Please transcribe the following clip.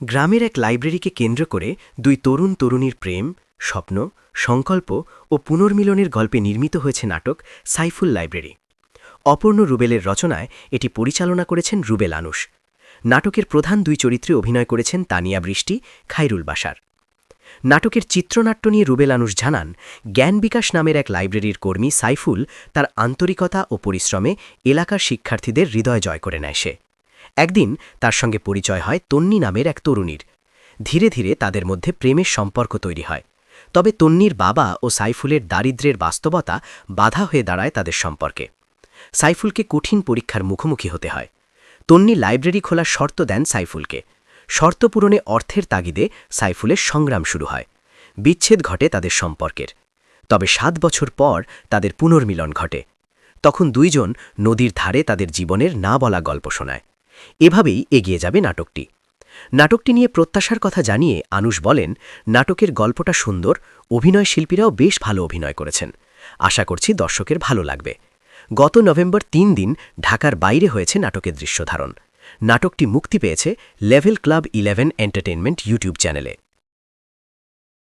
গ্রামের এক লাইব্রেরিকে কেন্দ্র করে দুই তরুণ তরুণীর প্রেম, স্বপ্ন, সংকল্প ও পুনর্মিলনের গল্পে নির্মিত হয়েছে নাটক সাইফুল লাইব্রেরি। অপর্ণ রুবেলের রচনায় এটি পরিচালনা করেছেন রুবেল আনুষ। নাটকের প্রধান দুই চরিত্রে অভিনয় করেছেন তানিয়া বৃষ্টি খাইরুল বাসার নাটকের চিত্রনাট্য নিয়ে রুবেল আনুষ জানান, জ্ঞান বিকাশ নামের এক লাইব্রেরির কর্মী সাইফুল তার আন্তরিকতা ও পরিশ্রমে এলাকার শিক্ষার্থীদের হৃদয় জয় করে নেয় সে। একদিন তার সঙ্গে পরিচয় হয় তন্নি নামের এক তরুণীর। ধীরে ধীরে তাদের মধ্যে প্রেমের সম্পর্ক তৈরি হয়। তবে তন্নির বাবা ও সাইফুলের দারিদ্র্যের বাস্তবতা বাধা হয়ে দাঁড়ায় তাদের সম্পর্কে। সাইফুলকে কঠিন পরীক্ষার মুখোমুখি হতে হয়। তন্নি লাইব্রেরি খোলার শর্ত দেন সাইফুলকে। শর্ত পূরণে অর্থের তাগিদে সাইফুলের সংগ্রাম শুরু হয়। বিচ্ছেদ ঘটে তাদের সম্পর্কের। তবে সাত বছর পর তাদের পুনর্মিলন ঘটে। তখন দুইজন নদীর ধারে তাদের জীবনের না বলা গল্প শোনায়। এভাবেই এগিয়ে যাবে নাটকটি। নাটকটি নিয়ে প্রত্যাশার কথা জানিয়ে আনুষ বলেন, নাটকের গল্পটা সুন্দর, অভিনয় শিল্পীরাও বেশ ভালো অভিনয় করেছেন। আশা করছি দর্শকের ভালো লাগবে। গত নভেম্বর তিন দিন ঢাকার বাইরে হয়েছে নাটকের দৃশ্যধারণ। নাটকটি মুক্তি পেয়েছে Level Club Eleven Entertainment YouTube চ্যানেলে।